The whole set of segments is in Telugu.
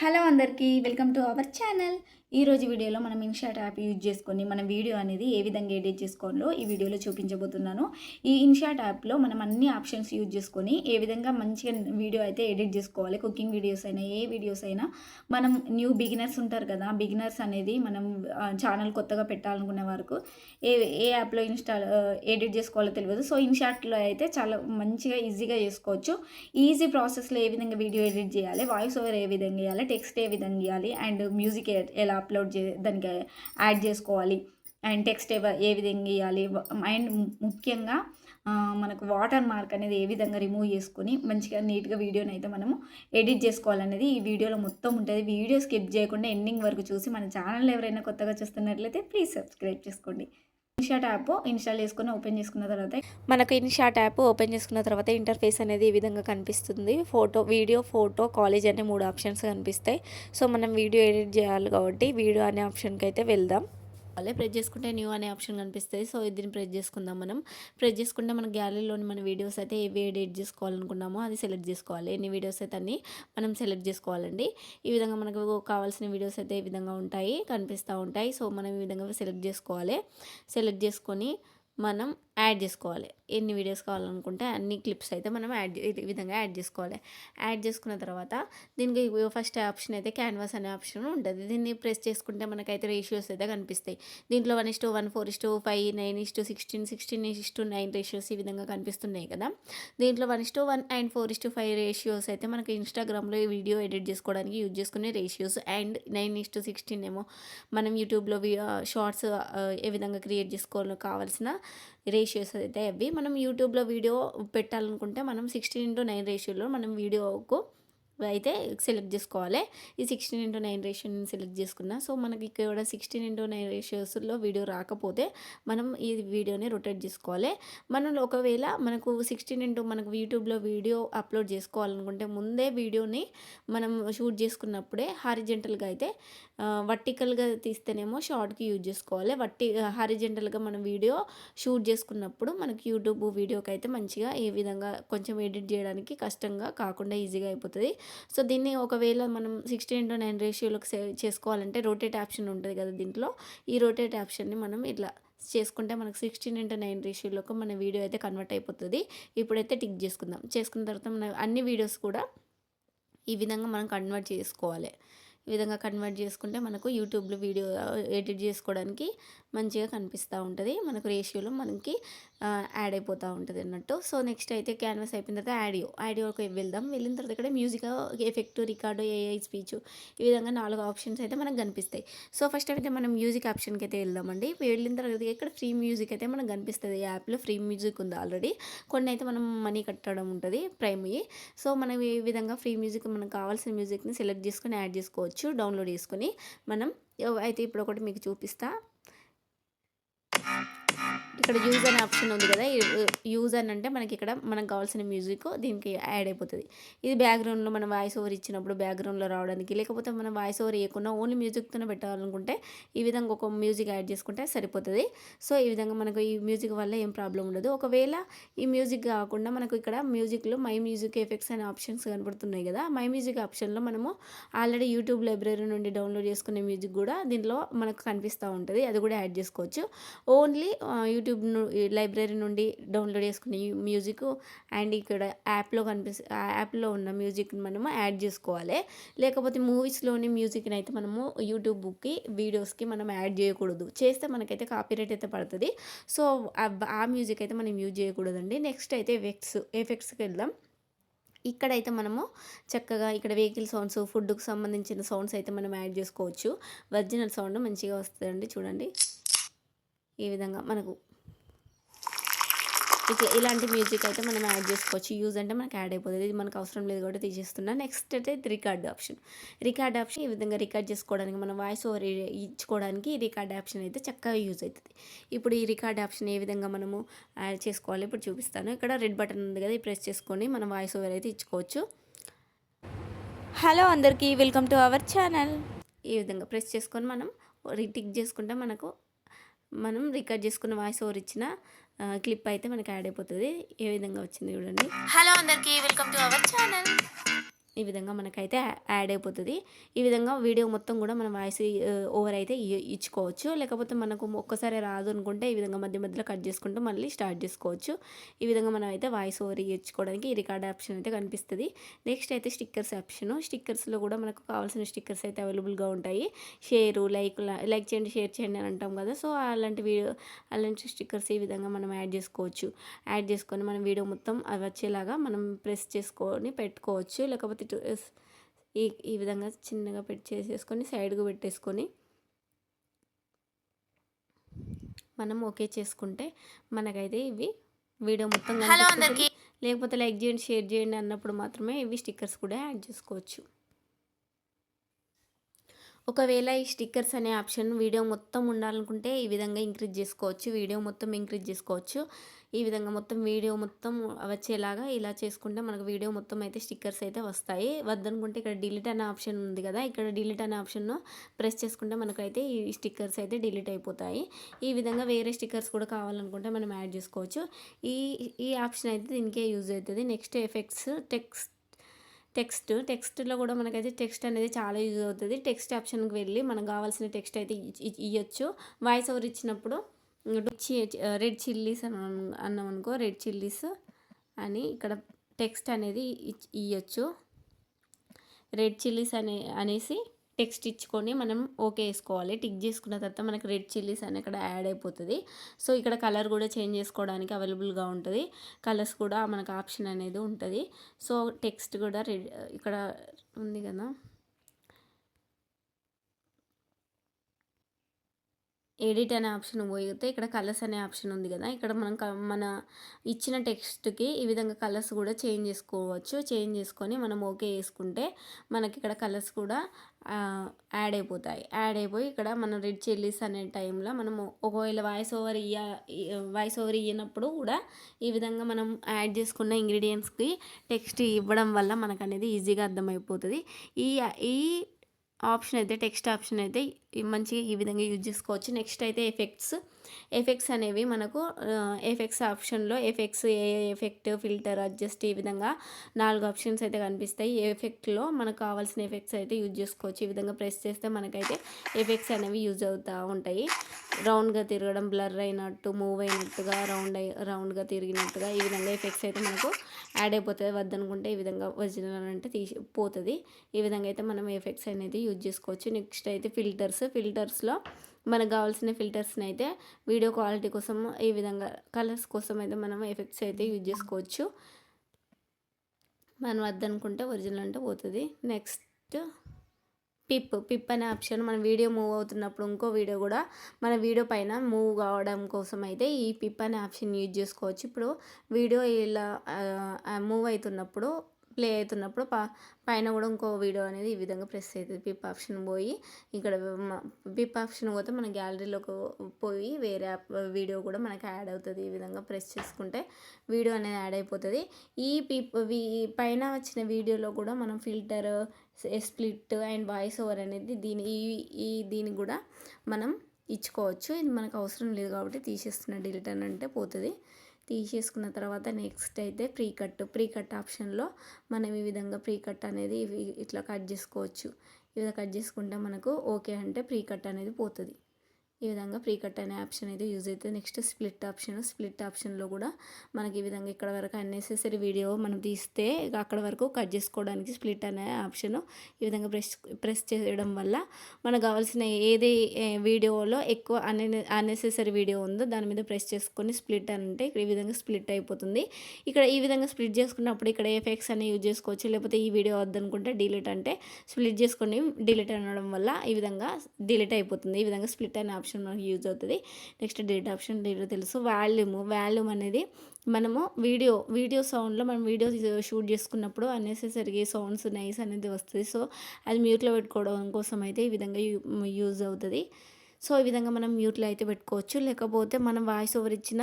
హలో అందరికీ వెల్కమ్ టు అవర్ ఛానల్. ఈరోజు వీడియోలో మనం ఇన్షాట్ యాప్ యూజ్ చేసుకొని మన వీడియో అనేది ఏ విధంగా ఎడిట్ చేసుకోవాలో ఈ వీడియోలో చూపించబోతున్నాను. ఈ ఇన్షాట్ యాప్లో మనం అన్ని ఆప్షన్స్ యూజ్ చేసుకొని ఏ విధంగా మంచిగా వీడియో అయితే ఎడిట్ చేసుకోవాలి కుకింగ్ వీడియోస్ అయినా ఏ వీడియోస్ అయినా. మనం న్యూ బిగినర్స్ ఉంటారు కదా బిగినర్స్ అనేది మనం ఛానల్ కొత్తగా పెట్టాలనుకునే వరకు ఏ ఏ యాప్లో ఇన్స్టాల్ ఎడిట్ చేసుకోవాలో తెలియదు. సో ఇన్షాట్లో అయితే చాలా మంచిగా ఈజీగా చేసుకోవచ్చు. ఈజీ ప్రాసెస్లో ఏ విధంగా వీడియో ఎడిట్ చేయాలి వాయిస్ ఓవర్ ఏ విధంగా ఇవ్వాలి టెక్స్ట్ ఏ విధంగా ఇవ్వాలి అండ్ మ్యూజిక్ ఎలా అప్లోడ్ చే దానికి యాడ్ చేసుకోవాలి. అండ్ టెక్స్ట్ ఏ విధంగా ఇవ్వాలి అండ్ ముఖ్యంగా మనకు వాటర్ మార్క్ అనేది ఏ విధంగా రిమూవ్ చేసుకొని మంచిగా నీట్గా వీడియోని అయితే మనము ఎడిట్ చేసుకోవాలనేది ఈ వీడియోలో మొత్తం ఉంటుంది. వీడియో స్కిప్ చేయకుండా ఎండింగ్ వరకు చూసి మన ఛానల్ ఎవరైనా కొత్తగా చూస్తున్నట్లయితే ప్లీజ్ సబ్స్క్రైబ్ చేసుకోండి. ఇన్షాట్ యాప్ ఇన్స్టాల్ చేసుకుని ఓపెన్ చేసుకున్న తర్వాత మనకు ఇన్షాట్ యాప్ ఓపెన్ చేసుకున్న తర్వాత ఇంటర్ఫేస్ అనేది ఈ విధంగా కనిపిస్తుంది. ఫోటో వీడియో ఫోటో కాలేజ్ అనే మూడు ఆప్షన్స్ కనిపిస్తాయి. సో మనం వీడియో ఎడిట్ చేయాలి కాబట్టి వీడియో అనే ఆప్షన్కి అయితే వెళ్దాం. అలా ప్రెస్ చేసుకుంటే న్యూ అనే ఆప్షన్ కనిపిస్తుంది. సో దీన్ని ప్రెస్ చేసుకుందాం మనం. ప్రెస్ చేసుకుంటే మన గ్యాలరీలోని మన వీడియోస్ అయితే ఏవి ఎడిట్ చేసుకోవాలనుకున్నామో అది సెలెక్ట్ చేసుకోవాలి. ఎన్ని వీడియోస్ అయితే అన్ని మనం సెలెక్ట్ చేసుకోవాలండి. ఈ విధంగా మనకు కావాల్సిన వీడియోస్ అయితే ఈ విధంగా ఉంటాయి కనిపిస్తూ ఉంటాయి. సో మనం ఈ విధంగా సెలెక్ట్ చేసుకోవాలి. సెలెక్ట్ చేసుకొని మనం యాడ్ చేసుకోవాలి. ఎన్ని వీడియోస్ కావాలనుకుంటే అన్ని క్లిప్స్ అయితే మనం యాడ్ ఈ విధంగా యాడ్ చేసుకోవాలి. యాడ్ చేసుకున్న తర్వాత దీనికి ఫస్ట్ ఆప్షన్ అయితే క్యాన్వాస్ అనే ఆప్షన్ ఉంటుంది. దీన్ని ప్రెస్ చేసుకుంటే మనకైతే రేషియోస్ అయితే కనిపిస్తాయి. దీంట్లో one is to one four is to five nine is to sixteen sixteen is to nine ratios ఈ విధంగా కనిపిస్తున్నాయి కదా. దీంట్లో one is to one and four is to five ratios అయితే మనకి ఇన్స్టాగ్రామ్లో వీడియో ఎడిట్ చేసుకోవడానికి యూజ్ చేసుకునే ratios and nine is to sixteen ఏమో మనం యూట్యూబ్లో షార్ట్స్ ఏ విధంగా క్రియేట్ చేసుకోవాలో కావాల్సిన రేషియోస్ అయితే అవి. మనం యూట్యూబ్లో వీడియో పెట్టాలనుకుంటే మనం సిక్స్టీన్ ఇంటూ నైన్ రేషియోలో మనం వీడియోకు అయితే సెలెక్ట్ చేసుకోవాలి. ఈ సిక్స్టీన్ ఇంటూ నైన్ రేషియోని సెలెక్ట్ చేసుకున్నా సో మనకి ఇక్కడ సిక్స్టీన్ ఇంటూ నైన్ రేషియోస్లో వీడియో రాకపోతే మనం ఈ వీడియోని రొటేట్ చేసుకోవాలి. మనం ఒకవేళ మనకు సిక్స్టీన్ ఇంటూ మనకు యూట్యూబ్లో వీడియో అప్లోడ్ చేసుకోవాలనుకుంటే ముందే వీడియోని మనం షూట్ చేసుకున్నప్పుడే హారిజెంటల్గా అయితే వర్టికల్గా తీస్తేనేమో షార్ట్కి యూజ్ చేసుకోవాలి. వట్టి హారిజెంటల్గా మనం వీడియో షూట్ చేసుకున్నప్పుడు మనకి యూట్యూబ్ వీడియోకి అయితే మంచిగా ఏ విధంగా కొంచెం ఎడిట్ చేయడానికి కష్టంగా కాకుండా ఈజీగా అయిపోతుంది. సో దీన్ని ఒకవేళ మనం సిక్స్టీన్ ఇంటూ నైన్ రేషియోలోకి సేవ్ చేసుకోవాలంటే రొటేట్ ఆప్షన్ ఉంటుంది కదా దీంట్లో. ఈ రొటేట్ ఆప్షన్ని మనం ఇట్లా చేసుకుంటే మనకు సిక్స్టీన్ ఇంటూ నైన్ రేషియోలోకి మన వీడియో అయితే కన్వర్ట్ అయిపోతుంది. ఇప్పుడైతే టిక్ చేసుకుందాం. చేసుకున్న తర్వాత మన అన్ని వీడియోస్ కూడా ఈ విధంగా మనం కన్వర్ట్ చేసుకోవాలి. ఈ విధంగా కన్వర్ట్ చేసుకుంటే మనకు యూట్యూబ్లో వీడియో ఎడిట్ చేసుకోవడానికి మంచిగా కనిపిస్తూ ఉంటుంది. మనకు రేషియోలో మనకి యాడ్ అయిపోతూ ఉంటుంది అన్నట్టు. సో నెక్స్ట్ అయితే క్యాన్వాస్ అయిపోయిన తర్వాత ఆడియో ఆడియోకి వెళ్దాం. వెళ్ళిన తర్వాత ఇక్కడ music effect record AI speech ఈ విధంగా నాలుగు ఆప్షన్స్ అయితే మనకు కనిపిస్తాయి. సో ఫస్ట్ అయితే మనం మ్యూజిక్ ఆప్షన్కి అయితే వెళ్దామండి. వెళ్ళిన తర్వాత ఇక్కడ ఫ్రీ మ్యూజిక్ అయితే మనకు కనిపిస్తుంది. యాప్లో ఫ్రీ మ్యూజిక్ ఉంది ఆల్రెడీ కొన్ని అయితే మనం మనీ కట్టడం ఉంటుంది ప్రైమ్ సో మనం ఈ విధంగా ఫ్రీ మ్యూజిక్ మనకు కావాల్సిన మ్యూజిక్ని సెలెక్ట్ చేసుకొని యాడ్ చేసుకోవచ్చు. డౌన్లోడ్ చేసుకొని మనం అయితే ఇప్పుడు ఒకటి మీకు చూపిస్తా. ఇక్కడ యూజ్ అనే ఆప్షన్ ఉంది కదా. యూజ్ అని అంటే మనకి ఇక్కడ మనకు కావాల్సిన మ్యూజిక్ దీనికి యాడ్ అయిపోతుంది. ఇది బ్యాక్గ్రౌండ్లో మనం వాయిస్ ఓవర్ ఇచ్చినప్పుడు బ్యాక్గ్రౌండ్లో రావడానికి లేకపోతే మనం వాయిస్ ఓవర్ ఇవ్వకుండా ఓన్లీ మ్యూజిక్తోనే పెట్టాలనుకుంటే ఈ విధంగా ఒక మ్యూజిక్ యాడ్ చేసుకుంటే సరిపోతుంది. సో ఈ విధంగా మనకు ఈ మ్యూజిక్ వల్ల ఏం ప్రాబ్లం ఉండదు. ఒకవేళ ఈ మ్యూజిక్ కాకుండా మనకు ఇక్కడ మ్యూజిక్లో మై మ్యూజిక్ ఎఫెక్ట్స్ అనే ఆప్షన్స్ కనబడుతున్నాయి కదా. మై మ్యూజిక్ ఆప్షన్లో మనము ఆల్రెడీ యూట్యూబ్ లైబ్రరీ నుండి డౌన్లోడ్ చేసుకునే మ్యూజిక్ కూడా దీనిలో మనకు కనిపిస్తూ ఉంటుంది. అది కూడా యాడ్ చేసుకోవచ్చు. ఓన్లీ యూట్యూబ్ లైబ్రరీ నుండి డౌన్లోడ్ చేసుకునే మ్యూజిక్ అండ్ ఇక్కడ యాప్లో కనిపిస్తే యాప్లో ఉన్న మ్యూజిక్ని మనము యాడ్ చేసుకోవాలి. లేకపోతే మూవీస్లోని మ్యూజిక్ని అయితే మనము యూట్యూబ్కి వీడియోస్కి మనం యాడ్ చేయకూడదు. చేస్తే మనకైతే కాపీరైట్ అయితే పడుతుంది. సో ఆ మ్యూజిక్ అయితే మనం యూజ్ చేయకూడదండి. నెక్స్ట్ అయితే ఎఫెక్ట్స్ ఎఫెక్ట్స్కి వెళ్దాం. ఇక్కడైతే మనము చక్కగా ఇక్కడ వెహికల్ సౌండ్స్ ఫుడ్కి సంబంధించిన సౌండ్స్ అయితే మనం యాడ్ చేసుకోవచ్చు. ఒరిజినల్ సౌండ్ మంచిగా వస్తుందండి. చూడండి. ఈ విధంగా మనకు ఇట్లా ఇలాంటి మ్యూజిక్ అయితే మనం యాడ్ చేసుకోవచ్చు. యూజ్ అంటే మనకి యాడ్ అయిపోతుంది. ఇది మనకు అవసరం లేదు కాబట్టి తీసేస్తున్నా. నెక్స్ట్ అయితే రికార్డ్ ఆప్షన్ రికార్డ్ ఆప్షన్ ఈ విధంగా రికార్డ్ చేసుకోవడానికి మనం వాయిస్ ఓవర్ ఇచ్చుకోవడానికి ఈ రికార్డ్ ఆప్షన్ అయితే చక్కగా యూజ్ అవుతుంది ఇప్పుడు ఈ రికార్డ్ ఆప్షన్ ఏ విధంగా మనము యాడ్ చేసుకోవాలి? ఇప్పుడు చూపిస్తాను. ఇక్కడ రెడ్ బటన్ ఉంది కదా ప్రెస్ చేసుకొని మనం వాయిస్ ఓవర్ అయితే ఇచ్చుకోవచ్చు. హలో అందరికీ వెల్కమ్ టు అవర్ ఛానల్ ఈ విధంగా ప్రెస్ చేసుకొని మనం రిటిక్ చేసుకుంటే మనకు మనం రికార్డ్ చేసుకున్న వాయిస్ ఓవర్ ఇచ్చిన క్లిప్ అయితే మనకి యాడ్ అయిపోతుంది. ఏ విధంగా వచ్చింది చూడండి. హలో అందరికీ వెల్కమ్ టు అవర్ ఛానల్. ఈ విధంగా మనకైతే యాడ్ అయిపోతుంది. ఈ విధంగా వీడియో మొత్తం కూడా మనం వాయిస్ ఓవర్ అయితే ఇచ్చుకోవచ్చు. లేకపోతే మనకు ఒక్కసారి రాదు అనుకుంటే ఈ విధంగా మధ్య మధ్యలో కట్ చేసుకుంటూ మళ్ళీ స్టార్ట్ చేసుకోవచ్చు. ఈ విధంగా మనం అయితే వాయిస్ ఓవర్ ఇచ్చుకోవడానికి ఈ రికార్డ్ ఆప్షన్ అయితే కనిపిస్తుంది. నెక్స్ట్ అయితే స్టిక్కర్స్ ఆప్షన్. స్టిక్కర్స్లో కూడా మనకు కావాల్సిన స్టిక్కర్స్ అయితే అవైలబుల్గా ఉంటాయి. షేరు లైక్ లైక్ చేయండి షేర్ చేయండి అని అంటాం కదా. సో అలాంటి వీడియో అలాంటి స్టిక్కర్స్ ఈ విధంగా మనం యాడ్ చేసుకోవచ్చు. యాడ్ చేసుకొని మనం వీడియో మొత్తం అవి వచ్చేలాగా మనం ప్రెస్ చేసుకొని పెట్టుకోవచ్చు. లేకపోతే ఇటు ఈ ఈ విధంగా చిన్నగా పెట్టి చేసేసుకొని సైడ్కు పెట్టేసుకొని మనం ఓకే చేసుకుంటే మనకైతే ఇవి వీడియో మొత్తం. లేకపోతే లైక్ చేయండి షేర్ చేయండి అన్నప్పుడు మాత్రమే ఇవి స్టిక్కర్స్ కూడా యాడ్ చేసుకోవచ్చు. ఒకవేళ ఈ స్టిక్కర్స్ అనే ఆప్షన్ వీడియో మొత్తం ఉండాలనుకుంటే ఈ విధంగా ఇంక్రీజ్ చేసుకోవచ్చు వీడియో మొత్తం ఇంక్రీజ్ చేసుకోవచ్చు. ఈ విధంగా మొత్తం వీడియో మొత్తం వచ్చేలాగా ఇలా చేసుకుంటే మనకు వీడియో మొత్తం అయితే స్టిక్కర్స్ అయితే వస్తాయి. వద్దనుకుంటే ఇక్కడ డిలీట్ అనే ఆప్షన్ ఉంది కదా ఇక్కడ డిలీట్ అనే ఆప్షన్ను ప్రెస్ చేసుకుంటే మనకైతే ఈ స్టిక్కర్స్ అయితే డిలీట్ అయిపోతాయి. ఈ విధంగా వేరే స్టిక్కర్స్ కూడా కావాలనుకుంటే మనం యాడ్ చేసుకోవచ్చు. ఈ ఈ ఆప్షన్ అయితే దీనికే యూజ్ అవుతుంది. నెక్స్ట్ ఎఫెక్ట్స్ టెక్స్ట్ టెక్స్ట్ టెక్స్ట్లో కూడా మనకైతే టెక్స్ట్ అనేది చాలా యూజ్ అవుతుంది. టెక్స్ట్ ఆప్షన్కి వెళ్ళి మనకు కావాల్సిన టెక్స్ట్ అయితే ఇవ్వచ్చు వాయిస్ ఓవర్ ఇచ్చినప్పుడు రెడ్ చిల్లీస్ అని అన్నాం అనుకో రెడ్ చిల్లీస్ అని ఇక్కడ టెక్స్ట్ అనేది ఇచ్- ఇవ్వచ్చు రెడ్ చిల్లీస్ అనే అనేసి టెక్స్ట్ ఇచ్చుకొని మనం ఓకే వేసుకోవాలి. టిక్ చేసుకున్న తర్వాత మనకి రెడ్ చిల్లీస్ అని ఇక్కడ యాడ్ అయిపోతుంది. సో ఇక్కడ కలర్ కూడా చేంజ్ చేసుకోవడానికి అవైలబుల్గా ఉంటుంది. కలర్స్ కూడా మనకు ఆప్షన్ అనేది ఉంటుంది. సో టెక్స్ట్ కూడా రెడ్ ఇక్కడ ఉంది కదా. ఎడిట్ అనే ఆప్షన్ పోయితే ఇక్కడ కలర్స్ అనే ఆప్షన్ ఉంది కదా. ఇక్కడ మనం క- మన ఇచ్చిన టెక్స్ట్కి ఈ విధంగా కలర్స్ కూడా చేంజ్ చేసుకోవచ్చు. చేంజ్ చేసుకొని మనం ఓకే వేసుకుంటే మనకి ఇక్కడ కలర్స్ కూడా యాడ్ అయిపోతాయి. యాడ్ అయిపోయి ఇక్కడ మనం రెడ్ చిల్లీస్ అనే టైంలో మనము ఒకవేళ వాయిస్ ఓవర్ ఇయ్య వాయిస్ ఓవర్ ఇయ్యనప్పుడు కూడా ఈ విధంగా మనం యాడ్ చేసుకున్న ఇంగ్రీడియంట్స్కి టెక్స్ట్ ఇవ్వడం వల్ల మనకు అనేది ఈజీగా అర్థమైపోతుంది. ఈ ఈ ఆప్షన్ అయితే టెక్స్ట్ ఆప్షన్ అయితే మంచిగా ఈ విధంగా యూజ్ చేసుకోవచ్చు. నెక్స్ట్ అయితే ఎఫెక్ట్స్. ఎఫెక్ట్స్ అనేవి మనకు ఎఫెక్ట్స్ ఆప్షన్లో ఎఫెక్ట్స్ ఏ ఎఫెక్ట్ ఫిల్టర్ అడ్జస్ట్ ఈ విధంగా నాలుగు ఆప్షన్స్ అయితే కనిపిస్తాయి. ఎఫెక్ట్లో మనకు కావాల్సిన ఎఫెక్ట్స్ అయితే యూజ్ చేసుకోవచ్చు. ఈ విధంగా ప్రెస్ చేస్తే మనకైతే ఎఫెక్ట్స్ అనేవి యూజ్ అవుతూ ఉంటాయి. రౌండ్గా తిరగడం బ్లర్ అయినట్టు మూవ్ అయినట్టుగా రౌండ్ అయి రౌండ్గా తిరిగినట్టుగా ఈ విధంగా ఎఫెక్ట్స్ అయితే మనకు యాడ్ అయిపోతుంది వద్దనుకుంటే ఈ విధంగా ఒరిజినల్ అంటే తీసి పోతుంది. ఈ విధంగా అయితే మనం ఎఫెక్ట్స్ అనేది యూజ్ చేసుకోవచ్చు. నెక్స్ట్ అయితే ఫిల్టర్స్. ఫిల్టర్స్లో మనకు కావాల్సిన ఫిల్టర్స్ని అయితే వీడియో క్వాలిటీ కోసం ఈ విధంగా కలర్స్ కోసం అయితే మనం ఎఫెక్ట్స్ అయితే యూజ్ చేసుకోవచ్చు. మనం వద్దనుకుంటే ఒరిజినల్ అంటే పోతుంది. నెక్స్ట్ పిప్ పిప్ అనే ఆప్షన్ మన వీడియో మూవ్ అవుతున్నప్పుడు ఇంకో వీడియో కూడా మన వీడియో పైన మూవ్ కావడం కోసం అయితే ఈ పిప్ అనే ఆప్షన్ యూజ్ చేసుకోవచ్చు. ఇప్పుడు వీడియో ఇలా మూవ్ అవుతున్నప్పుడు ప్లే అవుతున్నప్పుడు ప పైన కూడా ఇంకో వీడియో అనేది ఈ విధంగా ప్రెస్ అవుతుంది. పిప్ ఆప్షన్ పోయి ఇక్కడ పిప్ ఆప్షన్ పోతే మన గ్యాలరీలోకి పోయి వేరే యాప్ వీడియో కూడా మనకి యాడ్ అవుతుంది. ఈ విధంగా ప్రెస్ చేసుకుంటే వీడియో అనేది యాడ్ అయిపోతుంది. ఈ పిప్ వీ- పైన వచ్చిన వీడియోలో కూడా మనం filter split and voice over అనేది దీని ఈ ఈ దీనికి కూడా మనం ఇచ్చుకోవచ్చు. ఇది మనకు అవసరం లేదు కాబట్టి తీసేస్తున్న డిలీట్ అని అంటే పోతుంది. తీసేసుకున్న తర్వాత నెక్స్ట్ అయితే ప్రీ కట్ ప్రీ కట్ ఆప్షన్లో మనం ఈ విధంగా ప్రీ కట్ అనేది ఇవి ఇట్లా కట్ చేసుకోవచ్చు. ఇలా కట్ చేసుకుంటే మనకు ఓకే అంటే ప్రీ కట్ అనేది పోతుంది. ఈ విధంగా ప్రీ కట్ అనే ఆప్షన్ అయితే యూజ్ అవుతుంది నెక్స్ట్ స్ప్లిట్ ఆప్షన్ స్ప్లిట్ ఆప్షన్లో కూడా మనకి ఈ విధంగా ఇక్కడ వరకు అన్నెసెసరీ వీడియో మనం తీస్తే అక్కడ వరకు కట్ చేసుకోవడానికి స్ప్లిట్ అనే ఆప్షన్ ఈ విధంగా ప్రెస్ ప్రెస్ చేయడం వల్ల మనకు కావాల్సిన ఏది వీడియోలో ఎక్కువ అన్నే అన్నెసెసరీ వీడియో ఉందో దాని మీద ప్రెస్ చేసుకొని స్ప్లిట్ అని అంటే ఇక్కడ ఈ విధంగా స్ప్లిట్ అయిపోతుంది. ఇక్కడ ఈ విధంగా స్ప్లిట్ చేసుకున్నప్పుడు ఇక్కడ ఎఫెక్ట్స్ అనేవి యూజ్ చేసుకోవచ్చు. లేకపోతే ఈ వీడియో వద్దనుకుంటే డిలీట్ అంటే స్ప్లిట్ చేసుకొని డిలీట్ అనడం వల్ల ఈ విధంగా డిలీట్ అయిపోతుంది. ఈ విధంగా స్ప్లిట్ అనే ఆప్షన్ ఆప్షన్ మనకి యూజ్ అవుతుంది. నెక్స్ట్ డేట్ ఆప్షన్ డేట్ తెలుసు. వాల్యూమ్. వాల్యూమ్ అనేది మనము వీడియో వీడియో సౌండ్లో మనం వీడియో షూట్ చేసుకున్నప్పుడు అన్నెసెసరీ సౌండ్స్ నైస్ అనేది వస్తుంది. సో అది మ్యూట్లో పెట్టుకోవడం కోసం అయితే ఈ విధంగా యూజ్ అవుతుంది. సో ఈ విధంగా మనం మ్యూట్లో అయితే పెట్టుకోవచ్చు. లేకపోతే మనం వాయిస్ ఓవర్ ఇచ్చిన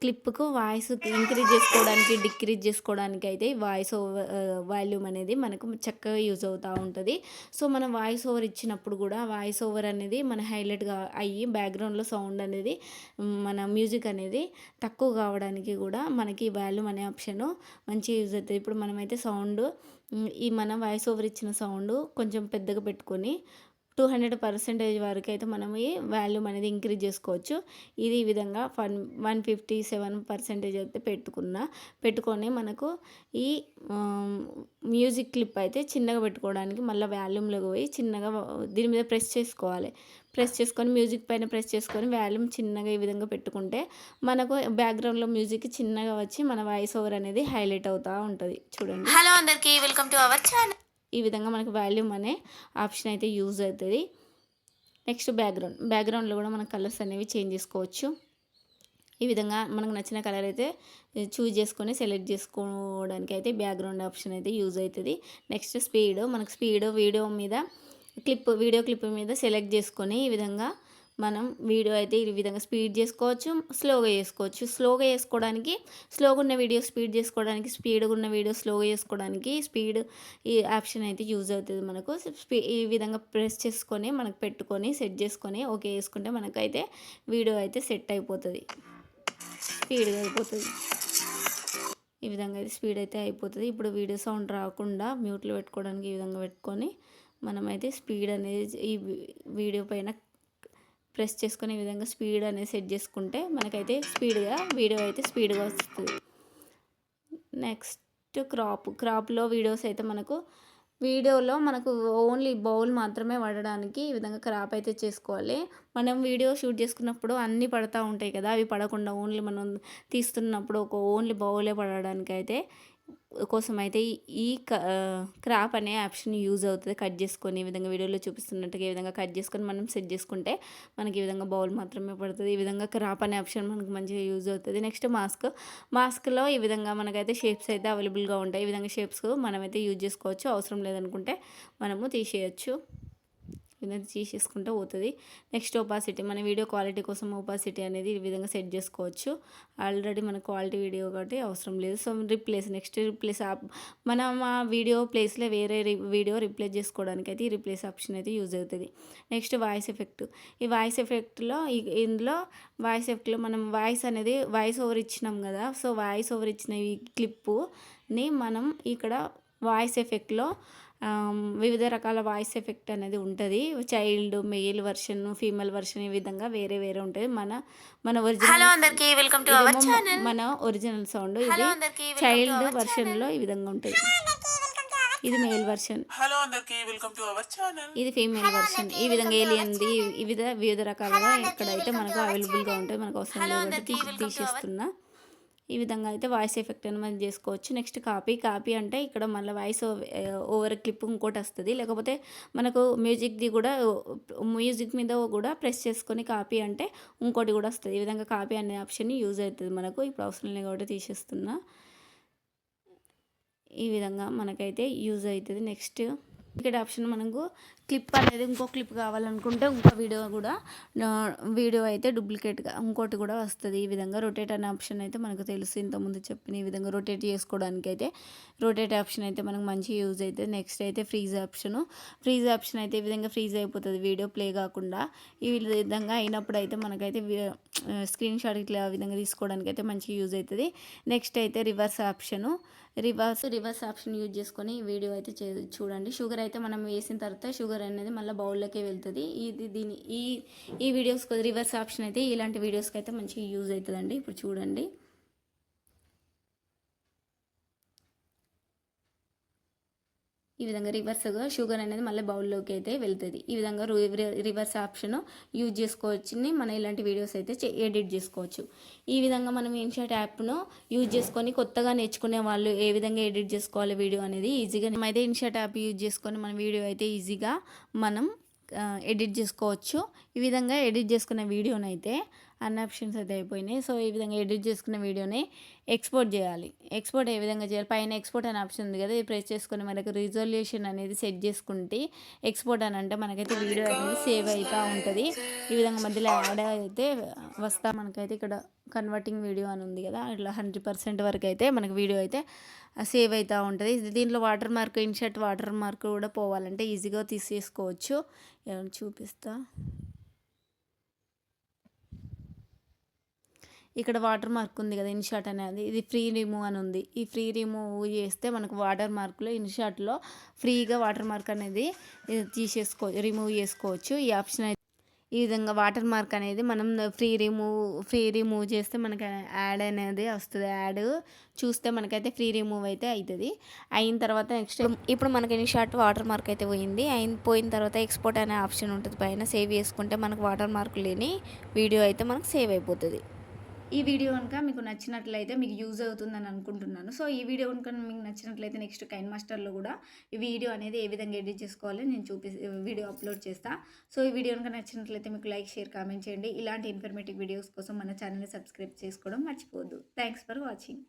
క్లిప్కు వాయిస్ ఇంక్రీజ్ చేసుకోవడానికి డిక్రీజ్ చేసుకోవడానికి అయితే వాయిస్ ఓవర్ వాల్యూమ్ అనేది మనకు చక్కగా యూజ్ అవుతూ ఉంటుంది. సో మనం వాయిస్ ఓవర్ ఇచ్చినప్పుడు కూడా వాయిస్ ఓవర్ అనేది మన హైలైట్గా అయ్యి బ్యాక్గ్రౌండ్లో సౌండ్ అనేది మన మ్యూజిక్ అనేది తక్కువ కావడానికి కూడా మనకి వాల్యూమ్ అనే ఆప్షన్ మంచి యూజ్ అవుతుంది. ఇప్పుడు మనమైతే సౌండ్ ఈ మన వాయిస్ ఓవర్ ఇచ్చిన సౌండ్ కొంచెం పెద్దగా పెట్టుకొని టూ హండ్రెడ్ పర్సెంటేజ్ వరకు అయితే మనం ఈ వాల్యూమ్ అనేది ఇంక్రీజ్ చేసుకోవచ్చు. ఇది ఈ విధంగా one one fifty seven percentage అయితే పెట్టుకున్నా పెట్టుకొని మనకు ఈ మ్యూజిక్ క్లిప్ అయితే చిన్నగా పెట్టుకోవడానికి మళ్ళీ వాల్యూమ్లోకి పోయి చిన్నగా దీని మీద ప్రెస్ చేసుకోవాలి. ప్రెస్ చేసుకొని మ్యూజిక్ పైన ప్రెస్ చేసుకొని వాల్యూమ్ చిన్నగా ఈ విధంగా పెట్టుకుంటే మనకు బ్యాక్గ్రౌండ్లో మ్యూజిక్ చిన్నగా వచ్చి మన వాయిస్ ఓవర్ అనేది హైలైట్ అవుతూ ఉంటుంది. చూడండి. హలో అందరికీ వెల్కమ్ టు అవర్ ఛానల్ ఈ విధంగా మనకు వాల్యూమ్ అనే ఆప్షన్ అయితే యూజ్ అవుతుంది. Next background. బ్యాక్గ్రౌండ్లో కూడా మనం కలర్స్ అనేవి చేంజ్ చేసుకోవచ్చు. ఈ విధంగా మనకు నచ్చిన కలర్ అయితే చూజ్ చేసుకొని సెలెక్ట్ చేసుకోవడానికి అయితే బ్యాక్గ్రౌండ్ ఆప్షన్ అయితే యూజ్ అవుతుంది. నెక్స్ట్ స్పీడ్ మనకు స్పీడ్ వీడియో మీద క్లిప్ వీడియో క్లిప్ మీద సెలెక్ట్ చేసుకొని ఈ విధంగా మనం వీడియో అయితే ఈ విధంగా స్పీడ్ చేసుకోవచ్చు స్లోగా చేసుకోవచ్చు. స్లోగా చేసుకోవడానికి స్లోగా ఉన్న వీడియో స్పీడ్ చేసుకోవడానికి స్పీడ్గా ఉన్న వీడియో స్లోగా చేసుకోవడానికి స్పీడ్ ఈ ఆప్షన్ అయితే యూజ్ అవుతుంది మనకు. స్పీ ఈ విధంగా ప్రెస్ చేసుకొని మనకు పెట్టుకొని సెట్ చేసుకొని ఓకే వేసుకుంటే మనకైతే వీడియో అయితే సెట్ అయిపోతుంది. స్పీడ్గా అయిపోతుంది. ఈ విధంగా అయితే స్పీడ్ అయితే అయిపోతుంది. ఇప్పుడు వీడియో సౌండ్ రాకుండా మ్యూట్లు పెట్టుకోవడానికి ఈ విధంగా పెట్టుకొని మనమైతే స్పీడ్ అనేది ఈ వీడియో పైన ప్రెస్ చేసుకునే విధంగా స్పీడ్ అనేది సెట్ చేసుకుంటే మనకైతే స్పీడ్గా వీడియో అయితే స్పీడ్గా వస్తుంది. నెక్స్ట్ క్రాప్ క్రాప్లో వీడియోస్ అయితే మనకు వీడియోలో మనకు ఓన్లీ బౌల్ మాత్రమే పడడానికి ఈ విధంగా క్రాప్ అయితే చేసుకోవాలి. మనం వీడియో షూట్ చేసుకున్నప్పుడు అన్నీ పడతా ఉంటాయి కదా అవి పడకుండా ఓన్లీ మనం తీస్తున్నప్పుడు ఒక ఓన్లీ బౌలే పడడానికి అయితే కోసం అయితే ఈ- క్రాప్ అనే ఆప్షన్ యూజ్ అవుతుంది. కట్ చేసుకొని ఈ విధంగా వీడియోలో చూపిస్తున్నట్టుగా ఈ విధంగా కట్ చేసుకొని మనం సెట్ చేసుకుంటే మనకి ఈ విధంగా బౌల్ మాత్రమే పడుతుంది. ఈ విధంగా క్రాప్ అనే ఆప్షన్ మనకు మంచిగా యూజ్ అవుతుంది. Next mask. మాస్క్లో ఈ విధంగా మనకైతే షేప్స్ అయితే అవైలబుల్గా ఉంటాయి. ఈ విధంగా షేప్స్ మనమైతే యూజ్ చేసుకోవచ్చు. అవసరం లేదనుకుంటే మనము తీసేయచ్చు. విధంగా తీసేసుకుంటే పోతుంది. నెక్స్ట్ ఒపాసిటీ మన వీడియో క్వాలిటీ కోసం ఒపాసిటీ అనేది ఈ విధంగా సెట్ చేసుకోవచ్చు. ఆల్రెడీ మన క్వాలిటీ వీడియో కాబట్టి అవసరం లేదు. So replace next replace app మనం ఆ వీడియో ప్లేస్లో వేరే వీడియో రిప్లేస్ చేసుకోవడానికి అయితే ఈ రిప్లేస్ ఆప్షన్ అయితే యూజ్ అవుతుంది. నెక్స్ట్ వాయిస్ ఎఫెక్ట్ ఈ వాయిస్ ఎఫెక్ట్లో ఇందులో వాయిస్ ఎఫెక్ట్లో మనం వాయిస్ అనేది వాయిస్ ఓవర్ ఇచ్చినాం కదా. సో వాయిస్ ఓవర్ ఇచ్చిన ఈ క్లిప్పుని మనం ఇక్కడ వాయిస్ ఎఫెక్ట్లో వివిధ రకాల వాయిస్ ఎఫెక్ట్ అనేది ఉంటుంది. Child male version female version ఈ విధంగా వేరే వేరే ఉంటుంది. మన మన హలో ఒరిజినల్ అందరికీ వెల్కమ్ టు అవర్ ఇదేమో ఛానల్. మన ఒరిజినల్ సౌండ్ ఇది. చైల్డ్ అవర్ వర్షన్లో ఈ విధంగా ఉంటుంది. ఇది మెయిల్ వర్షన్. హలో అందరికి వెల్కమ్ టు అవర్ ఛానల్. ఇది ఫీమేల్ వర్షన్. ఈ విధంగా ఏలియన్ది వివిధ వివిధ రకాలుగా ఇక్కడైతే మనకు అవైలబుల్గా ఉంటుంది మనకు అవసరం అవర్ తీసేస్తున్నా ఈ విధంగా అయితే వాయిస్ ఎఫెక్ట్ అని మనం చేసుకోవచ్చు. నెక్స్ట్ కాపీ కాపీ అంటే ఇక్కడ మళ్ళీ వాయిస్ ఓవర్ క్లిప్ ఇంకోటి వస్తుంది. లేకపోతే మనకు మ్యూజిక్ది కూడా మ్యూజిక్ మీద కూడా ప్రెస్ చేసుకొని కాపీ అంటే ఇంకోటి కూడా వస్తుంది. ఈ విధంగా కాపీ అనే ఆప్షన్ యూజ్ అవుతుంది మనకు. ఇప్పుడు అవసరం లేదు కాబట్టి తీసేస్తున్నా. ఈ విధంగా మనకైతే యూజ్ అవుతుంది. నెక్స్ట్ ఇక్కడ ఆప్షన్ మనకు క్లిప్ అనేది ఇంకో క్లిప్ కావాలనుకుంటే ఇంకో వీడియో కూడా వీడియో అయితే డూప్లికేట్గా ఇంకోటి కూడా వస్తుంది. ఈ విధంగా రొటేట్ అనే ఆప్షన్ అయితే మనకు తెలుసు. ఇంతకుముందు చెప్పిన ఈ విధంగా రొటేట్ చేసుకోవడానికి అయితే రొటేట్ ఆప్షన్ అయితే మనకు మంచి యూజ్ అవుతుంది నెక్స్ట్ అయితే ఫ్రీజ్ ఆప్షన్ ఫ్రీజ్ ఆప్షన్ అయితే ఈ విధంగా ఫ్రీజ్ అయిపోతుంది వీడియో ప్లే కాకుండా. ఈ విధంగా అయినప్పుడు అయితే మనకైతే స్క్రీన్ షాట్ ఇట్లా ఆ విధంగా తీసుకోవడానికి అయితే మంచిగా యూజ్ అవుతుంది. నెక్స్ట్ అయితే reverse option reverse reverse option use చేసుకొని ఈ వీడియో అయితే చే చూడండి. షుగర్ అయితే మనం వేసిన తర్వాత షుగర్ అనేది మళ్ళీ బౌల్లోకే వెళ్తుంది. ఇది దీని ఈ ఈ వీడియోస్ రివర్స్ ఆప్షన్ అయితే ఇలాంటి వీడియోస్కి అయితే మంచిగా యూజ్ అవుతుందండి ఇప్పుడు చూడండి. ఈ విధంగా రివర్స్గా షుగర్ అనేది మళ్ళీ బౌల్లోకి అయితే వెళ్తుంది. ఈ విధంగా రివర్స్ ఆప్షన్ యూజ్ చేసుకోవచ్చు మనం ఇలాంటి వీడియోస్ అయితే ఎడిట్ చేసుకోవచ్చు. ఈ విధంగా మనం ఇన్షాట్ యాప్ను యూజ్ చేసుకొని కొత్తగా నేర్చుకునే వాళ్ళు ఏ విధంగా ఎడిట్ చేసుకోవాలి వీడియో అనేది ఈజీగా మనమైతే ఇన్షాట్ యాప్ యూజ్ చేసుకొని మన వీడియో అయితే ఈజీగా మనం ఎడిట్ చేసుకోవచ్చు. ఈ విధంగా ఎడిట్ చేసుకున్న వీడియోనైతే అన్ని ఆప్షన్స్ అయితే అయిపోయినాయి. సో ఈ విధంగా ఎడిట్ చేసుకున్న వీడియోని ఎక్స్పోర్ట్ చేయాలి. ఎక్స్పోర్ట్ ఏ విధంగా చేయాలి? పైన ఎక్స్పోర్ట్ అనే ఆప్షన్ ఉంది కదా ఇది ప్రెస్ చేసుకొని మనకు రిజల్యూషన్ అనేది సెట్ చేసుకుంటే ఎక్స్పోర్ట్ అని అంటే మనకైతే వీడియో అనేది సేవ్ అవుతూ ఉంటుంది. ఈ విధంగా మధ్యలో యాడ్ అయితే వస్తా. మనకైతే ఇక్కడ కన్వర్టింగ్ వీడియో అని ఉంది కదా ఇట్లా హండ్రెడ్ పర్సెంట్ వరకు అయితే మనకు వీడియో అయితే సేవ్ అవుతూ ఉంటుంది. దీంట్లో watermark InShot watermark కూడా పోవాలంటే ఈజీగా తీసేసుకోవచ్చు. ఏమైనా చూపిస్తా? ఇక్కడ వాటర్ మార్క్ ఉంది కదా ఇన్షాట్ అనేది. ఇది ఫ్రీ రిమూవ్ అని ఉంది. ఈ ఫ్రీ రిమూవ్ చేస్తే మనకు వాటర్ మార్క్లో ఇన్షాట్లో ఫ్రీగా వాటర్ మార్క్ అనేది తీసేసుకో రిమూవ్ చేసుకోవచ్చు. ఈ ఆప్షన్ అయితే ఈ విధంగా వాటర్ మార్క్ అనేది మనం ఫ్రీ రిమూవ్ ఫ్రీ రిమూవ్ చేస్తే మనకి యాడ్ అనేది వస్తుంది. యాడ్ చూస్తే మనకైతే ఫ్రీ రిమూవ్ అయితే అవుతుంది అయిన తర్వాత నెక్స్ట్ ఇప్పుడు మనకి ఇన్ షార్ట్ వాటర్ మార్క్ అయితే పోయింది. అయిన పోయిన తర్వాత ఎక్స్పోర్ట్ అనే ఆప్షన్ ఉంటుంది పైన. సేవ్ చేసుకుంటే మనకు వాటర్ మార్క్ లేని వీడియో అయితే మనకు సేవ్ అయిపోతుంది. ఈ వీడియో కనుక మీకు నచ్చినట్లయితే మీకు యూజ్ అవుతుందని అనుకుంటున్నాను. సో ఈ వీడియో కనుక మీకు నచ్చినట్లయితే నెక్స్ట్ కైన్ మాస్టర్లో కూడా ఈ వీడియో అనేది ఏ విధంగా ఎడిట్ చేసుకోవాలో నేను చూపి వీడియో అప్లోడ్ చేస్తాను సో ఈ వీడియో కనుక నచ్చినట్లయితే మీకు లైక్ షేర్ కామెంట్ చేయండి. ఇలాంటి ఇన్ఫర్మేటివ్ వీడియోస్ కోసం మన ఛానల్ని సబ్స్క్రైబ్ చేసుకోవడం మర్చిపోవద్దు. Thanks for watching